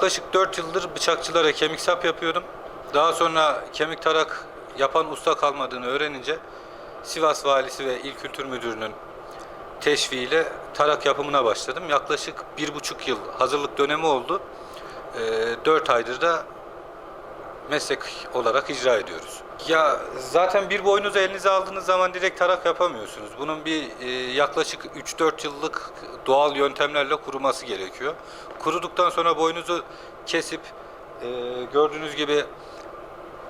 Yaklaşık 4 yıldır bıçakçılara kemik sap yapıyordum. Daha sonra kemik tarak yapan usta kalmadığını öğrenince Sivas Valisi ve İl Kültür Müdürü'nün teşviğiyle tarak yapımına başladım. Yaklaşık bir buçuk yıl hazırlık dönemi oldu. 4 aydır da meslek olarak icra ediyoruz. Ya zaten bir boynuzu elinize aldığınız zaman direkt tarak yapamıyorsunuz. Bunun bir e, yaklaşık 3-4 yıllık doğal yöntemlerle kuruması gerekiyor. Kuruduktan sonra boynuzu kesip e, gördüğünüz gibi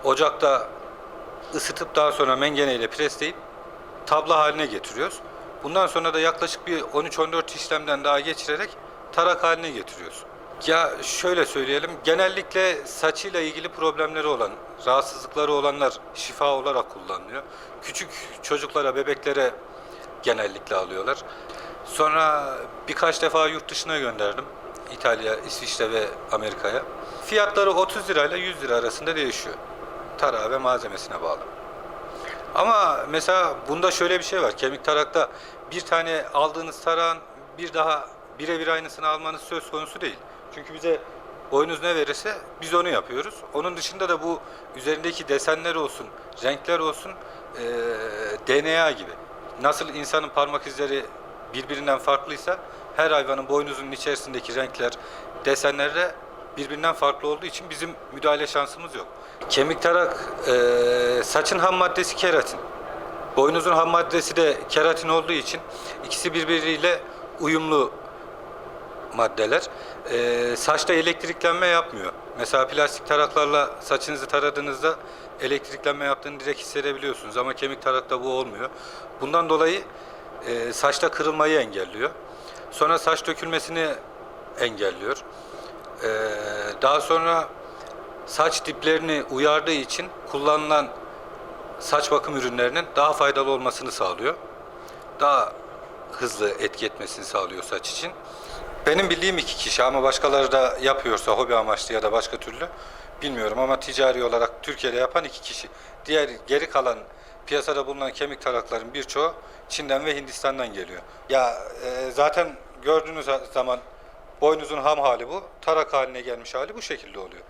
ocakta ısıtıp daha sonra mengeneyle presleyip tabla haline getiriyoruz. Bundan sonra da yaklaşık bir 13-14 işlemden daha geçirerek tarak haline getiriyoruz. Ya şöyle söyleyelim, genellikle saçıyla ilgili problemleri olan, rahatsızlıkları olanlar şifa olarak kullanılıyor. Küçük çocuklara, bebeklere genellikle alıyorlar. Sonra birkaç defa yurt dışına gönderdim. İtalya, İsviçre ve Amerika'ya. Fiyatları 30 lirayla 100 lira arasında değişiyor. Tarağı ve malzemesine bağlı. Ama mesela bunda şöyle bir şey var. Kemik tarakta bir tane aldığınız tarağın bir daha birebir aynısını almanız söz konusu değil. Çünkü bize boynuz ne verirse biz onu yapıyoruz. Onun dışında da bu üzerindeki desenler olsun, renkler olsun eee, DNA gibi. Nasıl insanın parmak izleri birbirinden farklıysa her hayvanın boynuzunun içerisindeki renkler, desenler de birbirinden farklı olduğu için bizim müdahale şansımız yok. Kemik tarak eee, saçın ham maddesi keratin. Boynuzun ham maddesi de keratin olduğu için ikisi birbiriyle uyumlu maddeler. Ee, saçta elektriklenme yapmıyor. Mesela plastik taraklarla saçınızı taradığınızda elektriklenme yaptığını direkt hissedebiliyorsunuz ama kemik tarakta bu olmuyor. Bundan dolayı e, saçta kırılmayı engelliyor. Sonra saç dökülmesini engelliyor. Ee, daha sonra saç diplerini uyardığı için kullanılan saç bakım ürünlerinin daha faydalı olmasını sağlıyor. Daha hızlı etki etmesini sağlıyor saç için. Benim bildiğim iki kişi ama başkaları da yapıyorsa hobi amaçlı ya da başka türlü bilmiyorum ama ticari olarak Türkiye'de yapan iki kişi. Diğer geri kalan piyasada bulunan kemik tarakların birçoğu Çin'den ve Hindistan'dan geliyor. Ya e, zaten gördüğünüz zaman boynuzun ham hali bu, tarak haline gelmiş hali bu şekilde oluyor.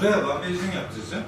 Buraya bak, benzin yaptıracağım.